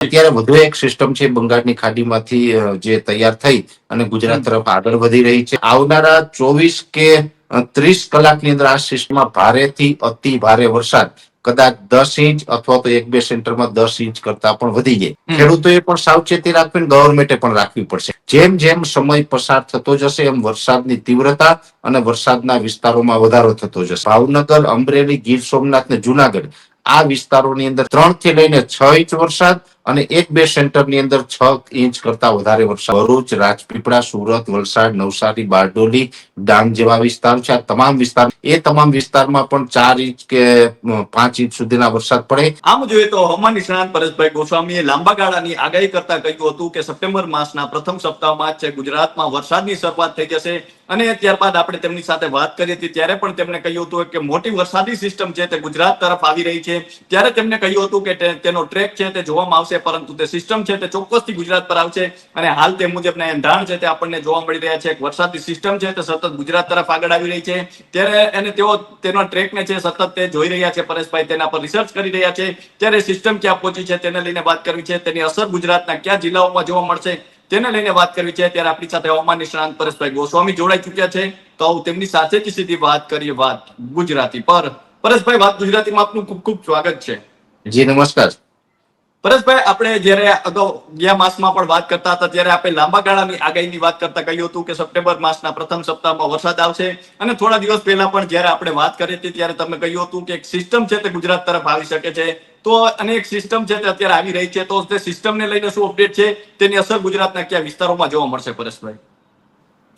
અત્યારે વધુ એક સિસ્ટમ છે બંગાળની ખાડીમાંથી જે તૈયાર થઈ અને ગુજરાત તરફ આગળ વધી રહી છે. આવનારા ચોવીસ કે ત્રીસ કલાકની અંદર આ સિસ્ટમમાં ભારેથી અતિ ભારે વરસાદ કદાચ દસ ઇંચ અથવા તો એક બે સેન્ટરમાં દસ ઇંચ કરતા પણ વધી જાય. ખેડૂતોએ પણ સાવચેતી રાખવી ગવર્મેન્ટે પણ રાખવી પડશે. જેમ જેમ સમય પસાર થતો જશે એમ વરસાદની તીવ્રતા અને વરસાદના વિસ્તારોમાં વધારો થતો જશે. ભાવનગર અમરેલી ગીર સોમનાથ ને જુનાગઢ આ વિસ્તારોની અંદર ત્રણથી લઈને છ ઇંચ વરસાદ અને એક બે સેન્ટરની અંદર છ ઇંચ કરતા વધારે વરસાદ. ભરૂચ, રાજપીપળા, સુરત, વલસાડ, નવસારી, બારડોલી, ડાંગ જેવા વિસ્તાર છે. આ તમામ વિસ્તાર એ તમામ વિસ્તારમાં પણ ચાર ઇંચ કે પાંચ ઇંચ સુધીના વરસાદ પડે. આમ જોઈએ તો હવામાન નિષ્ણાંત પરેશભાઈ ગોસ્વામીએ લાંબા ગાળાની આગાહી કરતા કહ્યું હતું કે સપ્ટેમ્બર માસના પ્રથમ સપ્તાહમાં છે ગુજરાતમાં વરસાદની શરૂઆત થઈ જશે. અને ત્યારબાદ આપણે તેમની સાથે વાત કરી હતી ત્યારે પણ તેમણે કહ્યું હતું કે મોટી વરસાદી સિસ્ટમ છે તે ગુજરાત તરફ આવી રહી છે. ત્યારે તેમણે કહ્યું હતું કે તેનો ટ્રેક છે તે જોવામાં આવશે. પરંતુ તે સિસ્ટમ છે તે ચોક્કસથી ગુજરાત પર આવશે અને હાલ તે મુજબના એંધાણ છે તે આપણને જોવા મળી રહ્યા છે એક વરસાદી સિસ્ટમ છે તે સતત ગુજરાત તરફ આગળ આવી રહી છે. ત્યારે અને તેઓ તેનો ટ્રેકને છે સતત તે જોઈ રહ્યા છે. પરેશભાઈ તેના પર રિસર્ચ કરી રહ્યા છે. ત્યારે સિસ્ટમ ક્યાં પહોંચી છે તેને લઈને વાત કરવી છે. તેની અસર ગુજરાતના કયા જિલ્લાઓમાં જોવા મળશે તેને લઈને વાત કરવી છે. ત્યારે આપણી સાથે હવામાન નિષ્ણાંત પરેશભાઈ ગોસ્વામી જોડાઈ ચુક્યા છે. તો આવું તેમની સાથે જ સીધી વાત કરીએ વાત ગુજરાતી પર. પરેશભાઈ, વાત ગુજરાતીમાં આપનું ખૂબ ખૂબ સ્વાગત છે. જી, નમસ્કાર. પરેશભાઈ, આપણે જ્યારે અગાઉ ગયા માસમાં પણ વાત કરતા હતા, ત્યારે આપણે લાંબા ગાળાની આગાહીની વાત કરતા કહ્યું હતું કે સપ્ટેમ્બર માસના પ્રથમ સપ્તાહમાં વરસાદ આવશે. અને થોડા દિવસ પહેલા પણ જ્યારે આપણે વાત કરી હતી, ત્યારે તમે કહ્યું હતું કે એક સિસ્ટમ છે તે ગુજરાત તરફ આવી શકે છે. તો અને એક સિસ્ટમ છે તે અત્યારે આવી રહી છે. તો તે સિસ્ટમને લઈને શું અપડેટ છે? તેની અસર ગુજરાતના કયા વિસ્તારોમાં જોવા મળશે પરેશભાઈ?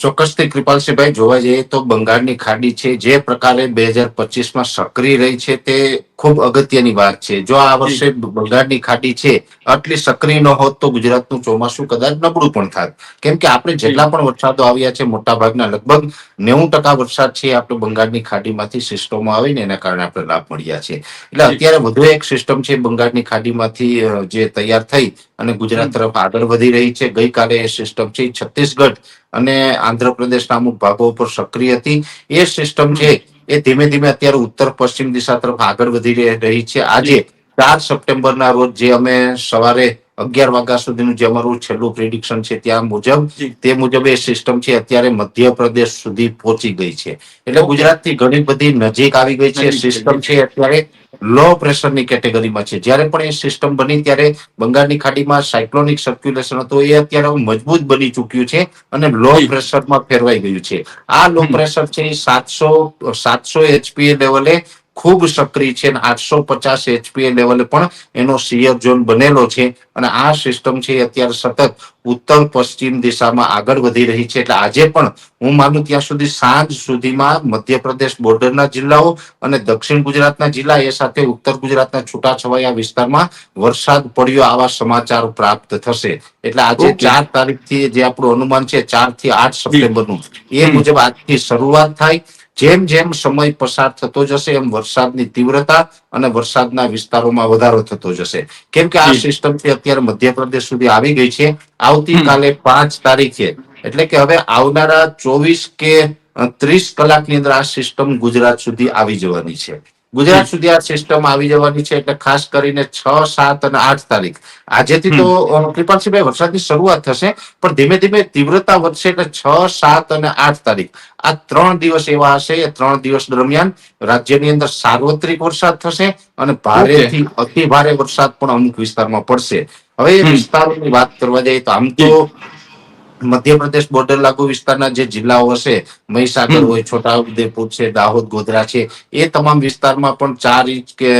ચોક્કસથી કૃપાલસિંહભાઈ, જોવા જઈએ તો બંગાળની ખાડી છે, જે પ્રકારે બે હજાર પચીસમાં સક્રિય રહી છે તે ખૂબ અગત્યની વાત છે. જો આ વર્ષે બંગાળની ખાડી છે આટલી સક્રિય ન હોત તો ગુજરાતનું ચોમાસું કદાચ નબળું પણ થાત. કેમ કે આપણે જેટલા પણ વરસાદો આવ્યા છે મોટા ભાગના લગભગ નેવું ટકા વરસાદ છે આપણે બંગાળની ખાડીમાંથી સિસ્ટમો આવીને એના કારણે આપણે લાભ મળ્યા છે. એટલે અત્યારે વધુ એક સિસ્ટમ છે બંગાળની ખાડીમાંથી જે તૈયાર થઈ અને ગુજરાત તરફ આગળ વધી રહી છે. ગઈકાલે એ સિસ્ટમ છે છત્તીસગઢ અને આંધ્રપ્રદેશના અમુક ભાગો ઉપર સક્રિય હતી. એ સિસ્ટમ છે એ ધીમે ધીમે અત્યારે ઉત્તર પશ્ચિમ દિશા તરફ આગળ વધી રહી- છે. આજે ચાર સપ્ટેમ્બરના રોજ જે અમે સવારે અગિયાર વાગ્યા સુધીનું જે અમારું છેલ્લું પ્રિડિક્શન છે ત્યાં મુજબ તે મુજબ એ સિસ્ટમ છે અત્યારે મધ્યપ્રદેશ સુધી પહોંચી ગઈ છે. એટલે ગુજરાતથી ઘણી બધી નજીક આવી ગઈ છે. સિસ્ટમ છે અત્યારે લો પ્રેશરની કેટેગરીમાં છે. જ્યારે પણ એ સિસ્ટમ બની ત્યારે બંગાળની ખાડીમાં સાયક્લોનિક સર્ક્યુલેશન હતું એ અત્યારે મજબૂત બની ચૂક્યું છે અને લો પ્રેશરમાં ફેરવાઈ ગયું છે. આ લો પ્રેશર છે એ સાતસો સાતસો એચપીએ લેવલે ખૂબ સક્રિય છે અને આઠસો પચાસ એચપીએ લેવલે પણ એનો સિયર ઝોન બનેલો છે અને આ સિસ્ટમ છે અત્યારે સતત ઉત્તર પશ્ચિમ દિશામાં આગળ વધી રહી છે. એટલે આજે પણ હું માનું ત્યાં સુધી સાંજ સુધીમાં મધ્યપ્રદેશ બોર્ડરના જિલ્લાઓ અને દક્ષિણ ગુજરાતના જિલ્લા એ સાથે ઉત્તર ગુજરાતના છૂટાછવાયા વિસ્તારમાં વરસાદ પડ્યો આવા સમાચાર પ્રાપ્ત થશે. એટલે આજે ચાર તારીખથી જે આપણું અનુમાન છે ચારથી આઠ સપ્ટેમ્બરનું એ મુજબ આજથી શરૂઆત થાય. જેમ જેમ સમય પસાર થતો જશે એમ વરસાદની તીવ્રતા અને વરસાદના વિસ્તારોમાં વધારો થતો જશે. કેમ કે આ જી. સિસ્ટમથી અત્યારે મધ્યપ્રદેશ સુધી આવી ગઈ છે. આવતીકાલે પાંચ તારીખે. એટલે કે હવે આવનારા ચોવીસ કે ત્રીસ કલાકની અંદર આ સિસ્ટમ ગુજરાત સુધી આવી જવાની છે. ગુજરાત સુધી આ સિસ્ટમ આવી જવાની છે એટલે ખાસ કરીને છ સાત અને આઠ તારીખ. આજેથી તો કૃપાલસિંહભાઈ વરસાદની શરૂઆત થશે પણ ધીમે ધીમે તીવ્રતા વધશે એટલે છ સાત અને આઠ તારીખ. આ ત્રણ દિવસ એવા હશે એ ત્રણ દિવસ દરમિયાન રાજ્યની અંદર સાર્વત્રિક વરસાદ થશે અને ભારેથી અતિ ભારે વરસાદ પણ અમુક વિસ્તારમાં પડશે. હવે એ વિસ્તારોની વાત કરવા જઈએ તો આમ તો મધ્યપ્રદેશ બોર્ડર લાગુ વિસ્તારના જે જિલ્લાઓ હશે મહીસાગર. હોય છોટાઉદેપુર છે દાહોદ ગોધરા છે એ તમામ વિસ્તારમાં પણ ચાર ઇંચ કે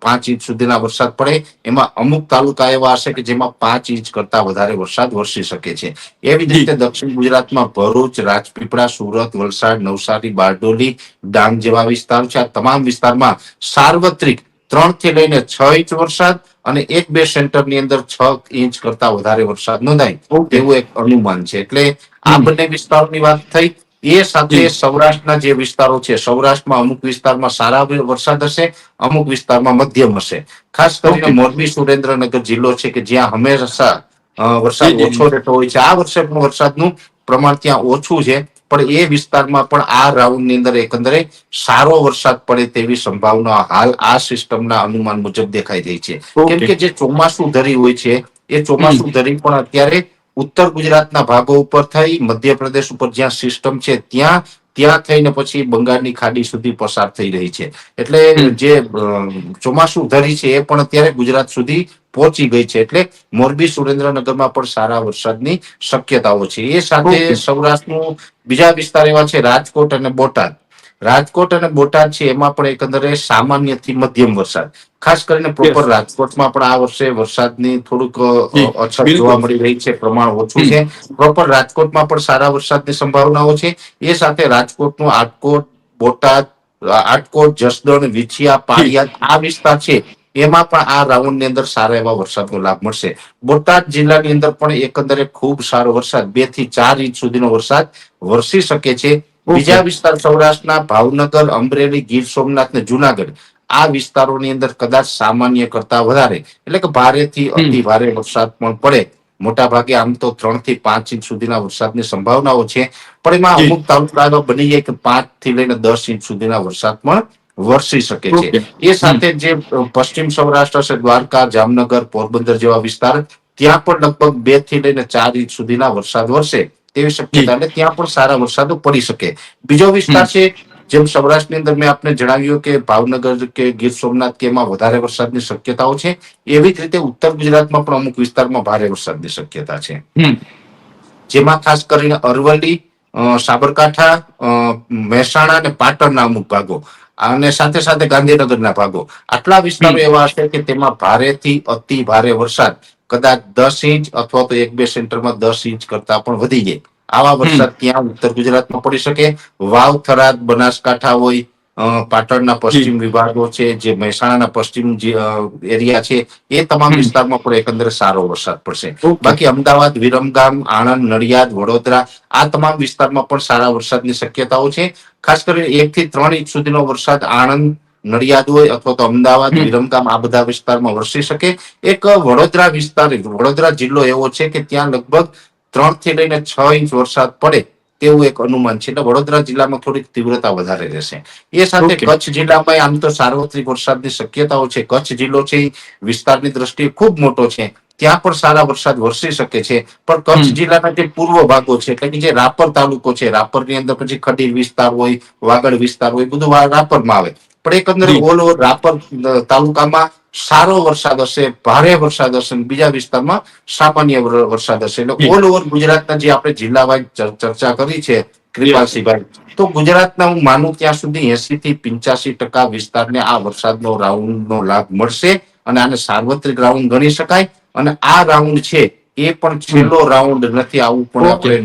પાંચ ઇંચ સુધીના વરસાદ પડે. એમાં અમુક તાલુકા એવા હશે કે જેમાં પાંચ ઇંચ કરતા વધારે વરસાદ વરસી શકે છે. એવી જ રીતે દક્ષિણ ગુજરાતમાં ભરૂચ રાજપીપળા સુરત વલસાડ નવસારી બારડોલી ડાંગ જેવા વિસ્તાર છે. આ તમામ વિસ્તારમાં સાર્વત્રિક ત્રણથી લઈને છ ઇંચ વરસાદ અને એક બે સેન્ટરની અંદર છ ઇંચ કરતા વધારે વરસાદ નોંધાય એવું એક અનુમાન છે. એટલે આ બંને વિસ્તારોની વાત થઈ. એ સાથે સૌરાષ્ટ્રના જે વિસ્તારો છે સૌરાષ્ટ્રમાં અમુક વિસ્તારમાં સારા વરસાદ હશે અમુક વિસ્તારમાં મધ્યમ હશે. ખાસ કરીને મોરબી સુરેન્દ્રનગર જિલ્લો છે કે જ્યાં હંમેશા વરસાદ. ઓછો રહેતો હોય છે. આ વર્ષે પણ વરસાદનું પ્રમાણ ત્યાં ઓછું છે. પણ એ વિસ્તારમાં પણ આ રાઉન્ડની અંદર એકંદરે સારો વરસાદ પડે તેવી સંભાવના હાલ આ સિસ્ટમના અનુમાન મુજબ દેખાઈ રહી છે. કેમ કે જે ચોમાસું ધરી હોય છે એ ચોમાસું ધરી પણ અત્યારે ઉત્તર ગુજરાતના ભાગો ઉપર થઈ મધ્યપ્રદેશ ઉપર જ્યાં સિસ્ટમ છે ત્યાં ત્યાં થઈને પછી બંગાળની ખાડી સુધી પસાર થઈ રહી છે. એટલે જે ચોમાસું ધરી છે એ પણ અત્યારે ગુજરાત સુધી પહોંચી ગઈ છે. એટલે મોરબી સુરેન્દ્રનગરમાં પણ સારા વરસાદની શક્યતાઓ છે. એ સાથે સૌરાષ્ટ્રનું બીજા વિસ્તાર એવા છે રાજકોટ અને બોટાદ. રાજકોટ અને બોટાદ છે એમાં પણ એકંદરે સામાન્યથી મધ્યમ વરસાદ. ખાસ કરીને પ્રોપર રાજકોટમાં પણ આ વર્ષે વરસાદની થોડુંક અછત જોવા મળી રહી છે પ્રમાણ ઓછું છે. પ્રોપર રાજકોટમાં પણ સારા વરસાદની સંભાવનાઓ છે. એ સાથે રાજકોટનું આટકોટ બોટાદ આટકોટ જસદણ વિછિયા પાળિયાદ આ વિસ્તાર છે એમાં પણ આ રાઉન્ડની અંદર સારા એવા વરસાદનો લાભ મળશે. બોટાદ જિલ્લાની અંદર પણ એકંદરે ખૂબ સારો વરસાદ બેથી ચાર ઇંચ સુધીનો વરસાદ વરસી શકે છે. બીજા વિસ્તાર સૌરાષ્ટ્રના ભાવનગર અમરેલી ગીર સોમનાથ ને જુનાગઢ આ વિસ્તારોની અંદર કદાચ સામાન્ય કરતા વધારે. એટલે કે ભારેથી અતિ ભારે વરસાદ પણ પડે. મોટા ભાગે આમ તો ત્રણથી પાંચ ઇંચ સુધીના વરસાદની સંભાવનાઓ છે. પણ એમાં અમુક તાલુકાનો બની જાય કે પાંચથી લઈને દસ ઇંચ સુધીના વરસાદ પણ વરસી શકે છે. એ સાથે જે પશ્ચિમ સૌરાષ્ટ્ર છે દ્વારકા જામનગર પોરબંદર જેવા વિસ્તાર ત્યાં પણ લગભગ બેથી લઈને ચાર ઇંચ સુધીના વરસાદ વરસે. તેવી શક્યતા અને ત્યાં પણ સારા વરસાદો પડી શકે. બીજો વિસ્તાર છે જેમ સૌરાષ્ટ્રની અંદર મેં આપને જણાવ્યું કે ભાવનગર કે ગીર સોમનાથ કે એમાં વધારે વરસાદની શક્યતાઓ છે એવી જ રીતે ઉત્તર ગુજરાતમાં પણ અમુક વિસ્તારમાં ભારે વરસાદની શક્યતા છે. જેમાં ખાસ કરીને અરવલ્લી સાબરકાંઠા અ, મહેસાણા અને પાટણના અમુક ભાગો અને સાથે સાથે ગાંધીનગરના ભાગો. આટલા વિસ્તારો એવા હશે કે તેમાં ભારેથી અતિ ભારે વરસાદ કદાચ દસ ઇંચ અથવા તો એક બે સેન્ટરમાં દસ ઇંચ કરતા પણ વધી જાય. આવા વરસાદ ત્યાં ઉત્તર ગુજરાતમાં પડી શકે? વાવ થરાદ બનાસકાંઠા હોય પાટણના પશ્ચિમ વિભાગો છે જે મહેસાણાના પશ્ચિમ એરિયા છે એ તમામ વિસ્તારમાં પણ એકંદરે સારો વરસાદ પડશે. બાકી અમદાવાદ વિરમગામ આણંદ નડિયાદ વડોદરા આ તમામ વિસ્તારમાં પણ સારા વરસાદની શક્યતાઓ છે. ખાસ કરીને એક થી ત્રણ ઇંચ સુધીનો વરસાદ આણંદ નડિયાદ હોય અથવા તો અમદાવાદ વિરમગામ આ બધા વિસ્તારમાં વરસી શકે. એક વડોદરા વિસ્તાર વડોદરા જિલ્લો એવો છે કે ત્યાં લગભગ ત્રણથી લઈને છ ઇંચ વરસાદ પડે તેવું એક અનુમાન છે. એટલે વડોદરા જિલ્લામાં થોડીક તીવ્રતા વધારે રહેશે. એ સાથે કચ્છ જિલ્લામાં આમ તો સાર્વત્રિક વરસાદની શક્યતાઓ છે. કચ્છ જિલ્લો છે વિસ્તારની દ્રષ્ટિએ ખૂબ મોટો છે. ત્યાં પણ સારા વરસાદ વરસી શકે છે. પણ કચ્છ જિલ્લાના જે પૂર્વ ભાગો છે એટલે કે જે રાપર તાલુકો છે રાપરની અંદર પછી ખડીર વિસ્તાર હોય વાગડ વિસ્તાર હોય બધું રાપરમાં આવે. પણ એકંદરે. ઓલ ઓવર રાપર તાલુકામાં સારો વરસાદ હશે ભારે વરસાદ હશે બીજા વિસ્તારમાં સામાન્ય વરસાદ હશે. એટલે ઓલ ઓવર ગુજરાતના જે આપણે જિલ્લા વાઇઝ ચર્ચા કરી છે કૃપાલસિંહભાઈ તો ગુજરાતના હું માનું ત્યાં સુધી એસી થી પિંચાસી ટકા વિસ્તારને આ વરસાદનો રાઉન્ડનો લાભ મળશે અને આને સાર્વત્રિક રાઉન્ડ ગણી શકાય. અને આ રાઉન્ડ છે એ પણ છેલ્લો રાઉન્ડ નથી આવું પણ આપણે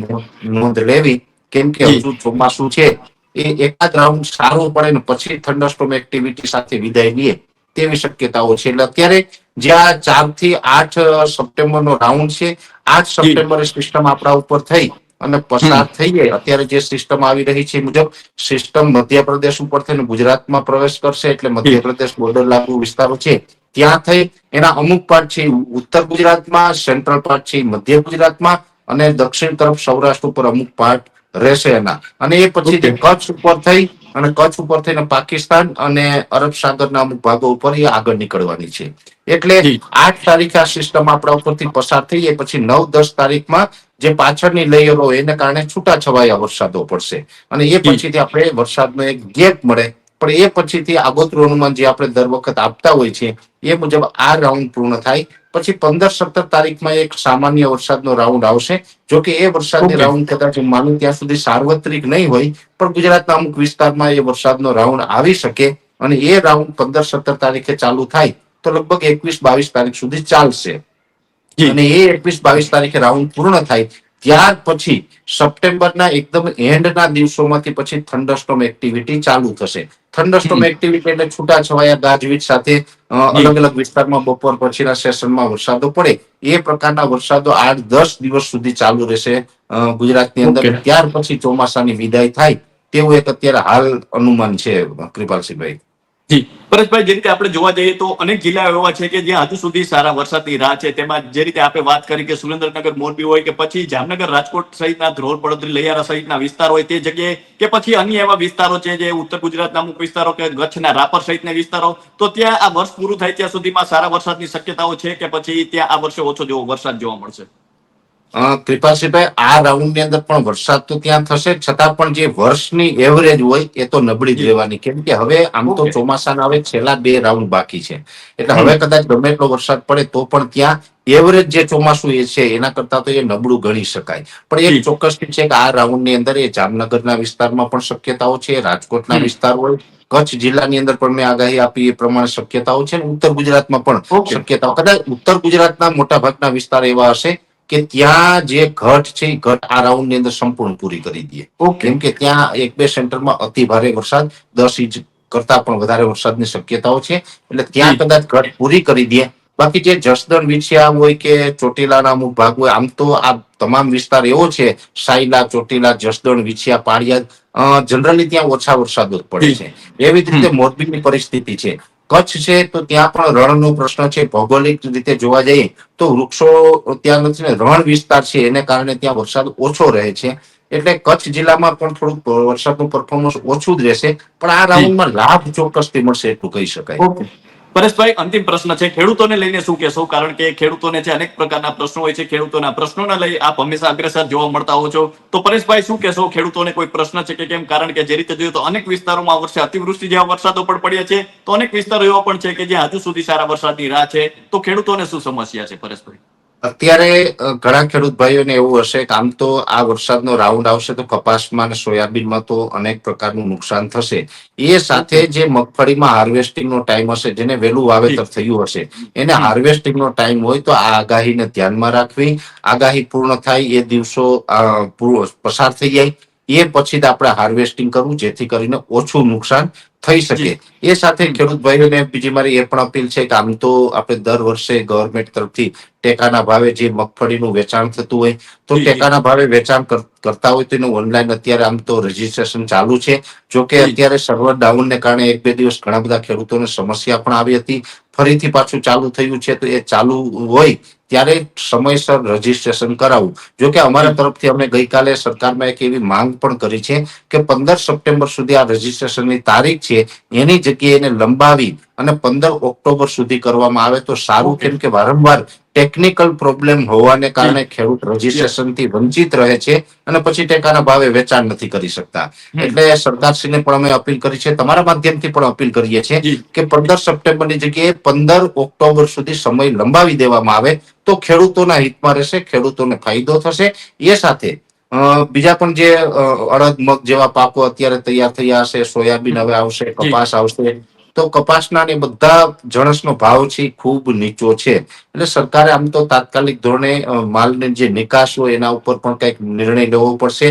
નોંધ લેવી. કેમ કે હજુ ચોમાસું છે એ એકાદ રાઉન્ડ સારો પડે ને પછી થંડરસ્ટોમ એક્ટિવિટી સાથે વિદાય લઈએ તેવી શક્યતાઓ છે. એટલે અત્યારે જ્યાં ચારથી આઠ સપ્ટેમ્બર નો રાઉન્ડ છે આઠ. સપ્ટેમ્બરે સિસ્ટમ આપણા ઉપર થઈ અને પસાર થઈએ અત્યારે જે સિસ્ટમ આવી રહી છે મુજબ સિસ્ટમ મધ્યપ્રદેશ ઉપર થઈને ગુજરાતમાં પ્રવેશ કરશે એટલે મધ્યપ્રદેશ બોર્ડર લાગુ વિસ્તારો છે. ત્યાં થઈ એના અમુક પાર્ટ છે ઉત્તર ગુજરાતમાં સેન્ટ્રલ પાર્ટ છે મધ્ય ગુજરાતમાં અને દક્ષિણ તરફ સૌરાષ્ટ્ર ઉપર અમુક પાર્ટ રહેશે એના. અને એ પછી કચ્છ ઉપર થઈ અને કચ્છ ઉપર થઈને પાકિસ્તાન અને અરબ સાગરના અમુક ભાગો ઉપર એ આગળ નીકળવાની છે. એટલે આઠ તારીખે આ સિસ્ટમ આપણા ઉપરથી પસાર થઈ એ પછી નવ દસ તારીખમાં જે પાછળની લેયરો એને કારણે છૂટા છવાયા વરસાદો પડશે. અને એ પછીથી આપણે વરસાદનો એક ગેપ મળે. પણ એ પછીથી આગોતરું અનુમાન જે આપણે દર વખત આપતા હોય છે એ મુજબ આ રાઉન્ડ પૂર્ણ થાય. પછી પંદર સત્તર તારીખમાં એક સામાન્ય વરસાદનો રાઉન્ડ આવશે. જો કે એ વરસાદની રાઉન્ડ કદાચ માનું ત્યાં સુધી સાર્વત્રિક નહીં હોય પણ ગુજરાતના અમુક વિસ્તારમાં એ વરસાદનો રાઉન્ડ આવી શકે અને એ રાઉન્ડ પંદર સત્તર તારીખે ચાલુ થાય તો લગભગ એકવીસ બાવીસ તારીખ સુધી ચાલશે. અને એ એકવીસ બાવીસ તારીખે રાઉન્ડ પૂર્ણ થાય ત્યાર પછી સપ્ટેમ્બરના એકદમ એન્ડના દિવસોમાંથી પછી થંડરસ્ટોમ એક્ટિવિટી ચાલુ થશે. થંડરસ્ટોમ એક્ટિવિટી એટલે છૂટા છવાયા ગાજવીજ સાથે અલગ અલગ વિસ્તારમાં બપોર પછીના સેશનમાં વરસાદો પડે. એ પ્રકારના વરસાદો આઠ દસ દિવસ સુધી ચાલુ રહેશે ગુજરાતની અંદર. ત્યાર પછી ચોમાસાની વિદાય થાય. તેવું એક અત્યારે હાલ અનુમાન છે કૃપાલસિંહભાઈ. જી. પરેશભાઈ જે રીતે આપણે જોવા જઈએ તો અનેક જિલ્લાઓ એવા છે કે જ્યાં હજુ સુધી સારા વરસાદની રાહ છે. તેમાં જે રીતે આપણે વાત કરી કે સુરેન્દ્રનગર મોરબી હોય કે પછી જામનગર, રાજકોટ સહિતના ધ્રોલ પડોદરી લૈયારા સહિતના વિસ્તાર હોય તે જગ્યાએ કે પછી અન્ય એવા વિસ્તારો છે જે ઉત્તર ગુજરાતના અમુક વિસ્તારો કે કચ્છના રાપર સહિતના વિસ્તારો, તો ત્યાં આ વર્ષ પૂરું થાય ત્યાં સુધીમાં સારા વરસાદની શક્યતાઓ છે કે પછી ત્યાં આ વર્ષે ઓછો જેવો વરસાદ જોવા મળશે? અ, કૃપાલસિંહભાઈ આ રાઉન્ડની અંદર પણ વરસાદ તો ત્યાં થશે છતાં પણ જે વર્ષની એવરેજ હોય એ તો નબળી જ રહેવાની. કેમ કે હવે આમ તો ચોમાસાના હવે છેલ્લા બે રાઉન્ડ બાકી છે. એટલે હવે કદાચ ગમે એટલો વરસાદ પડે તો પણ ત્યાં એવરેજ જે ચોમાસું એ છે એના કરતા તો એ નબળું ગણી શકાય. પણ એ એક ચોક્કસ છે કે આ રાઉન્ડની અંદર એ જામનગરના વિસ્તારમાં પણ શક્યતાઓ છે રાજકોટના વિસ્તાર હોય કચ્છ જિલ્લાની અંદર પણ મેં આગાહી આપી એ પ્રમાણે શક્યતાઓ છે ઉત્તર ગુજરાતમાં પણ શક્યતાઓ. કદાચ ઉત્તર ગુજરાતના મોટા ભાગના વિસ્તાર એવા હશે કે ત્યાં જે ઘટ છે એ ઘટ આ રાઉન્ડની અંદર સંપૂર્ણ પૂરી કરી દઈએ. કેમ કે ત્યાં એક બે સેન્ટરમાં અતિ ભારે વરસાદ દસ ઇંચ કરતા પણ વધારે વરસાદની શક્યતાઓ છે. એટલે ત્યાં કદાચ ઘટ પૂરી કરી દે બાકી જે જસદણ વિછિયા હોય કે ચોટીલાના અમુક ભાગ હોય આમ તો આ તમામ વિસ્તાર એવો છે સાયલા ચોટીલા જસદણ વિછિયા પાળિયા જનરલી ત્યાં ઓછા વરસાદ પડે છે. એવી જ રીતે મોરબીની પરિસ્થિતિ છે. કચ્છ છે તો ત્યાં પણ રણનો પ્રશ્ન છે. ભૌગોલિક રીતે જોવા જઈએ તો વૃક્ષો ત્યાં નથી ને રણ વિસ્તાર છે. એને કારણે ત્યાં વરસાદ ઓછો રહે છે. એટલે કચ્છ જિલ્લામાં પણ થોડુંક વરસાદનું પરફોર્મન્સ ઓછું જ રહેશે. પણ આ રાઉન્ડમાં લાભ ચોક્કસથી મળશે એટલું કહી શકાય. પરેશભાઈ, અંતિમ પ્રશ્ન છે. ખેડૂતોને લઈને શું કહેશો? કારણ કે ખેડૂતોને છે અનેક પ્રકારના પ્રશ્નો હોય છે. ખેડૂતોના પ્રશ્નોને લઈ આપ હંમેશા અગ્રેસર જોવા મળતા હો છો. તો પરેશભાઈ, શું કહેશો? ખેડૂતોને કોઈ પ્રશ્ન છે કે કેમ? કારણ કે જે રીતે જોયું તો અનેક વિસ્તારોમાં વર્ષે અતિવૃષ્ટિ જેવા વરસાદો પણ પડ્યા છે. તો અનેક વિસ્તારો એવા પણ છે કે જ્યાં હજુ સુધી સારા વરસાદની રાહ છે. તો ખેડૂતોને શું સમસ્યા છે, પરેશભાઈ? અત્યારે ઘણા ખેડૂત ભાઈઓને એવું હશે કે આમ તો આ વરસાદનો રાઉન્ડ આવશે તો કપાસમાં અને સોયાબીનમાં તો અનેક પ્રકારનું નુકસાન થશે. એ સાથે જે મગફળીમાં હાર્વેસ્ટિંગનો ટાઈમ હશે જેને વહેલું વાવેતર થયું હશે એને હાર્વેસ્ટિંગનો ટાઈમ હોય તો આ આગાહીને ધ્યાનમાં રાખવી. આગાહી પૂર્ણ થાય એ દિવસો પસાર થઈ જાય. એ પછી જ આપણે હાર્વેસ્ટિંગ કરવું જેથી કરીને ઓછું નુકસાન થઈ શકે. એ સાથે ખેડૂત ભાઈઓને બીજી મારી એ પણ અપીલ છે કે આમ તો આપણે દર વર્ષે ગવર્મેન્ટ તરફથી ટેકાના ભાવે જે મગફળીનું વેચાણ થતું હોય તો. ટેકાના ભાવે વેચાણ કર- કરતા હોય તો એનું ઓનલાઈન અત્યારે આમ તો રજીસ્ટ્રેશન ચાલુ છે. જો કે અત્યારે સર્વર ડાઉનને કારણે એક બે દિવસ ઘણા બધા ખેડૂતોને સમસ્યા પણ આવી હતી. ફરીથી પાછું ચાલુ થયું છે તો એ ચાલુ હોય ત્યારે સમયસર રજીસ્ટ્રેશન કરાવવું જો કે અમારા તરફથી અમે ગઈકાલે સરકારમાં એક એવી માંગ પણ કરી છે કે પંદર સપ્ટેમ્બર સુધી આ રજીસ્ટ્રેશનની તારીખ છે એની જગ્યાએ એને લંબાવી અને પંદર ઓક્ટોબર સુધી કરવામાં આવે તો સારું કેમ કે વારંવાર ટેકનિકલ પ્રોબ્લેમ હોવાને કારણે ખેડૂત રજીસ્ટ્રેશનથી વંચિત રહે છે અને પછી ટેકાના ભાવે વેચાણ નથી કરી શકતા. એટલે સરકારશ્રીને પણ અમે અપીલ કરી છે તમારા માધ્યમથી પણ અપીલ કરીએ છીએ કે પંદર સપ્ટેમ્બરની જગ્યાએ પંદર ઓક્ટોબર સુધી સમય લંબાવી દેવામાં આવે તો ખેડૂતોના હિતમાં રહેશે ખેડૂતોને ફાયદો થશે. એ સાથે બીજા પણ જે અડદ મગ જેવા પાકો અત્યારે તૈયાર થયા હશે સોયાબીન હવે આવશે કપાસ આવશે. તો કપાસના ને બધા જણસનો ભાવ છે ખૂબ નીચો છે. એટલે સરકારે આમ તો તાત્કાલિક ધોરણે માલને જે નિકાસ હોય એના ઉપર પણ કંઈક નિર્ણય લેવો પડશે.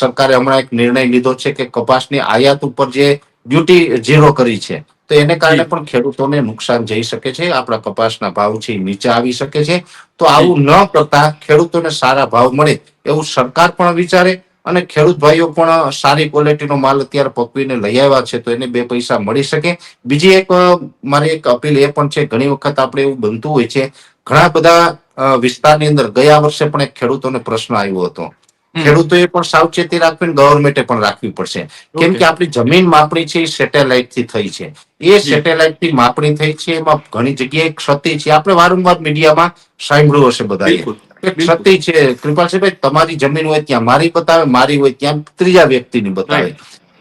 સરકારે હમણાં એક નિર્ણય લીધો છે કે કપાસની આયાત ઉપર જે ડ્યુટી ઝીરો કરી છે. તો એને કારણે પણ ખેડૂતોને નુકસાન જઈ શકે છે આપણા કપાસના ભાવ છે નીચે આવી શકે છે. તો આવું ન કરતા ખેડૂતોને સારા ભાવ મળે એવું સરકાર પણ વિચારે અને ખેડૂત ભાઈઓ પણ સારી ક્વોલિટીનો માલ અત્યારે પકવીને લઈ આવ્યા છે તો એને બે પૈસા મળી શકે. બીજી એક મારી એક અપીલ એ પણ છે ઘણી વખત આપણે એવું બનતું હોય છે ઘણા બધા વિસ્તારની અંદર ગયા વર્ષે પણ એક ખેડૂતોને પ્રશ્ન આવ્યો હતો. ખેડૂતોએ પણ સાવચેતી રાખવી ગવર્મેન્ટે પણ રાખવી પડશે. કેમ કે આપણી જમીન માપણી છે એ સેટેલાઇટથી થઈ છે. એ સેટેલાઇટથી માપણી થઈ છે એમાં ઘણી જગ્યાએ ક્ષતિ છે. આપણે વારંવાર મીડિયામાં સાંભળ્યું હશે બધા. ક્ષતિ છે. કૃપાલસિંહભાઈ તમારી જમીન હોય ત્યાં મારી બતાવે મારી હોય ત્યાં ત્રીજા વ્યક્તિની બતાવે.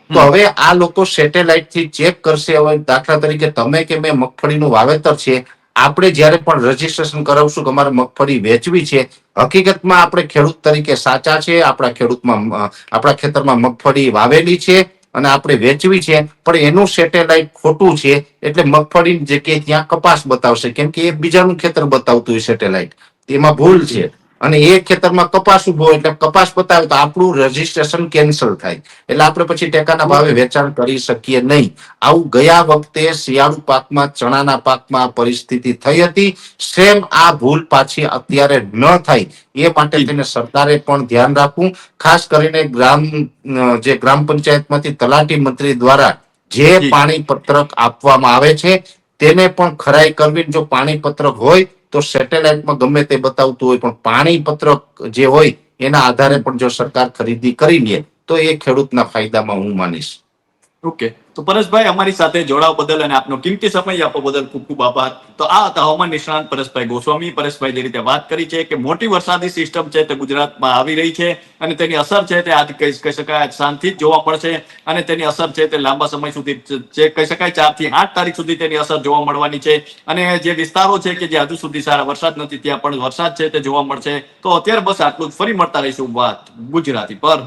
તો હવે આ લોકો સેટેલાઇટથી ચેક કરશે. હવે દાખલા તરીકે તમે કે મેં મગફળીનું વાવેતર છે આપણે જ્યારે પણ રજીસ્ટ્રેશન કરાવશું કે અમારે મગફળી વેચવી છે, હકીકતમાં આપણે ખેડૂત તરીકે સાચા છે, આપણા ખેડૂતમાં આપણા ખેતરમાં મગફળી વાવેલી છે અને આપણે વેચવી છે, પણ એનું સેટેલાઇટ ખોટું છે, એટલે મગફળીની જગ્યાએ ત્યાં કપાસ બતાવશે, કેમ કે એ બીજાનું ખેતર બતાવતું હોય સેટેલાઇટ એમાં ભૂલ છે. અને એ ખેતરમાં કપાસ ઊભો એટલે કપાસ બતાવે તો આપણું રજીસ્ટ્રેશન કેન્સલ થાય. એટલે આપણે પછી ટેકાના ભાવે વેચાણ કરી શકીએ નહીં. આવું ગયા વખતે શિયાળુ પાકમાં ચણાના પાકમાં પરિસ્થિતિ થઈ હતી. સેમ આ ભૂલ પાછી અત્યારે ન થાય. એ માટે તેને સરકારે પણ ધ્યાન રાખવું. ખાસ કરીને ગ્રામ જે ગ્રામ પંચાયતમાંથી તલાટી મંત્રી દ્વારા જે પાણી પત્રક આપવામાં આવે છે તેને પણ ખરાઈ કરવી. જો પાણી પત્રક હોય તો સેટેલાઇટમાં ગમે તે બતાવતું હોય, પણ પાણી પત્રક જે હોય, એના આધારે પણ જો સરકાર ખરીદી કરી લે, તો એ ખેડૂતના ફાયદામાં હું માનીશ. ઓકે તો પરેશભાઈ, અમારી સાથે જોડાવ બદલ અને આપનો કિંમતી સમય આપવા બદલ ખૂબ ખૂબ આભાર. તો આ હતા હવામાન નિષ્ણાંત પરેશભાઈ ગોસ્વામી. પરેશભાઈ જે રીતે વાત કરી છે કે મોટી વરસાદી સિસ્ટમ છે તે ગુજરાતમાં આવી રહી છે અને તેની અસર છે તે આજ કહી કહી શકાય શાંતિ જ જોવા મળશે અને તેની અસર છે તે લાંબા સમય સુધી જે કહી શકાય ચારથી આઠ તારીખ સુધી તેની અસર જોવા મળવાની છે અને જે વિસ્તારો છે કે જે હજુ સુધી સારા વરસાદ નથી ત્યાં પણ વરસાદ છે તે જોવા મળશે. તો અત્યારે બસ આટલું જ. ફરી મળતા રહીશું વાત ગુજરાતી પર.